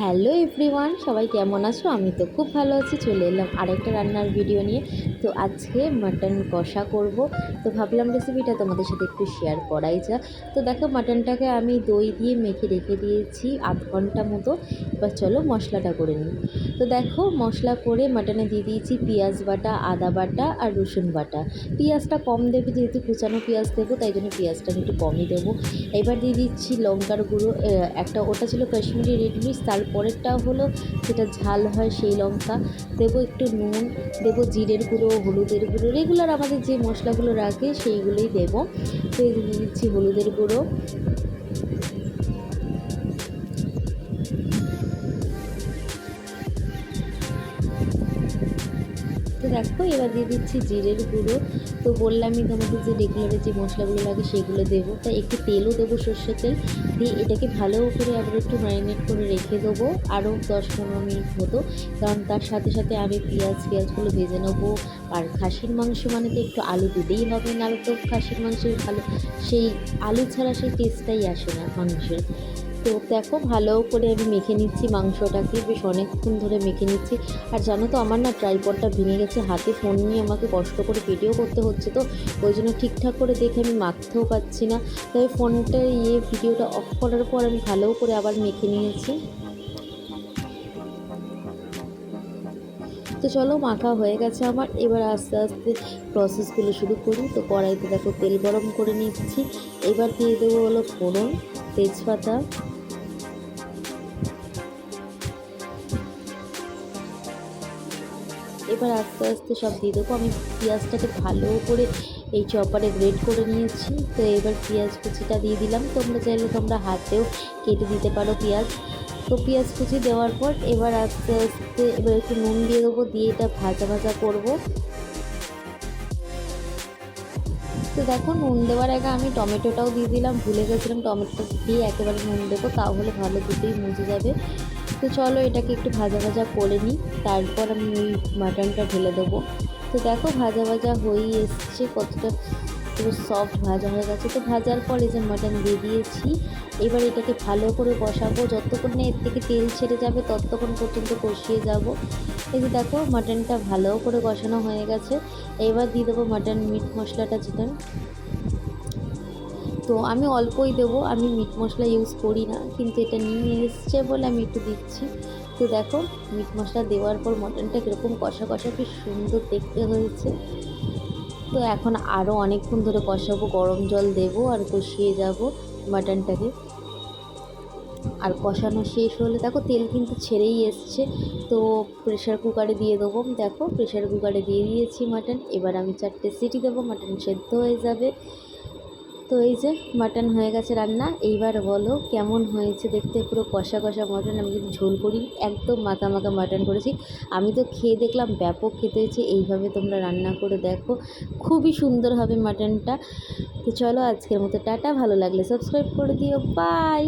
Hello everyone, সবাই কেমন আছো? আমি তো খুব ভালো আছি, চলে এলাম আরেকটা রান্নার ভিডিও নিয়ে। তো আজকে মাটন কষা করব। তো ভাবলাম রেসিপিটা তোমাদের সাথে একটু শেয়ার করাই যা তো দেখো মাটনটাকে আমি দই দিয়ে মেখে রেখে দিয়েছি আধ ঘণ্টা মতো। এবার চলো মশলাটা করে নিই। তো দেখো মশলা করে মাটনে দিয়ে দিয়েছি পেঁয়াজ বাটা, আদা বাটা আর রসুন বাটা। পেঁয়াজটা কম দেবে, যেহেতু কুচানো পেঁয়াজ দেবো, তাই জন্য পেঁয়াজটা একটু কমই দেবো। এবার দিয়ে দিচ্ছি লঙ্কার গুঁড়ো একটা, ওটা ছিল কাশ্মীরি রেড মির্চ তারপরেরটা হলো যেটা ঝাল হয় সেই লঙ্কা। দেবো একটু নুন, দেবো জিরের গুঁড়ো, হলুদের গুঁড়ো রেগুলার আমাদের যে মশলাগুলো রাখে সেইগুলোই দেবো। তো দিয়ে দিচ্ছি হলুদের গুঁড়ো। দেখো, এবার দিয়ে দিচ্ছি জিরের গুঁড়ো। তো বললামই তোমাদের যে রেগুলারে যে মশলাগুলো লাগে সেগুলো দেবো। তাই একটু তেলও দেবো সর্ষের তেল, দিয়ে এটাকে ভালো করে আবার একটু ম্যারিনেট করে রেখে দেবো আরও দশ পনেরো মিনিট মতো। কারণ তার সাথে সাথে আমি পেঁয়াজ পেঁয়াজগুলো ভেজে নেব। আর খাসির মাংস মানে তো একটু আলু দিতেই হবে, নাহলে তো খাসির মাংসের ভালো। সেই আলু ছাড়া সেই টেস্টটাই আসে না মাংসের তো দেখো, ভালো করে আমি মেখে নিচ্ছি মাংসটাকে। বেশ অনেকক্ষণ ধরে মেখে নিচ্ছি। আর জানো তো, আমার না ট্রাইপডটা ভেঙে গেছে হাতে। ফোন নিয়ে আমাকে কষ্ট করে ভিডিও করতে হচ্ছে তো। ওই জন্য ঠিকঠাক করে দেখে আমি মাখতেও পাচ্ছি না। তাই ফোনটা ইয়ে ভিডিওটা অফ করার পর আমি ভালো করে আবার মেখে নিয়েছি। তো চলো, মাখা হয়ে গেছে আমার। এবার আস্তে আস্তে প্রসেসগুলো শুরু করি। তো কড়াইতে দেখো তেল গরম করে নিচ্ছি। এবার দিয়ে দেবো হলো ফোড়ন, তেজপাতা এবার আস্তে আস্তে সব দিয়ে দেবো। আমি পেঁয়াজটাকে ভালো করে এই চপারে গ্রেড করে নিয়েছি। তো এবার পেঁয়াজ কুচিটা দিয়ে দিলাম। তোমরা চাইলে তোমরা হাতেও কেটে দিতে পারো পেঁয়াজ। তো পেঁয়াজ কুচি দেওয়ার পর এবার আস্তে আস্তে এবার একটু নুন দিয়ে দেবো, দিয়ে এটা ভাজা ভাজা করব। তো দেখো নুন দেওয়ার আগে আমি টমেটোটাও দিয়ে দিলাম। ভুলে গেছিলাম টমেটোটা দিয়ে একেবারে নুন দেবো, তাহলে ভালো দুটোই মুজে যাবে। তো চলো এটাকে একটু ভাজা ভাজা করে নিই। তারপর আমি ওই মাটনটা ঢেলে দেবো। তো দেখো ভাজা ভাজা হয়েই এসছে, কতটা পুরো সফট ভাজা হয়ে গেছে। তো ভাজার পর যে মাটন দিয়ে দিয়েছি, এবার এটাকে ভালো করে কষাবো। যতক্ষণ না এর থেকে তেল ছেড়ে যাবে, ততক্ষণ পর্যন্ত কষিয়ে যাব। এই যে দেখো মাটনটা ভালো করে কষানো হয়ে গেছে। এবার দিয়ে দেবো মাটন মিট মশলাটা যেটা তো আমি অল্পই দেবো, আমি মিট মশলা ইউজ করি না, কিন্তু এটা নিয়ে এসছে বলে আমি একটু দিচ্ছি। তো দেখো, মিট মশলা দেওয়ার পর মটনটা কীরকম কষা কষা কি সুন্দর দেখতে হয়েছে। তো এখন আরও অনেকক্ষণ ধরে কষাবো, গরম জল দেবো আর কষিয়ে যাব মাটনটাকে। আর কষানো শেষ হলে দেখো তেল কিন্তু ছেড়েই এসছে, তো প্রেশার কুকারে দিয়ে দেবো। দেখো প্রেশার কুকারে দিয়ে দিয়েছি মাটন, এবার আমি চারটে সিটি দেবো, মাটন সেদ্ধ হয়ে যাবে। তো এই যে মাটন হয়ে গেছে রান্না, এইবার বলো কেমন হয়েছে দেখতে? পুরো কষা কষা মাটন, আমি কিন্তু ঝোল করি, একদম মাখা মাখা মাটন করেছি। আমি তো খেয়ে দেখলাম ব্যাপক খেতে হয়েছে, এইভাবে তোমরা রান্না করে দেখো, খুবই সুন্দর হবে মাটনটা। তো চলো আজকের মতো, টাটা, ভালো লাগলে সাবস্ক্রাইব করে দিও, বাই!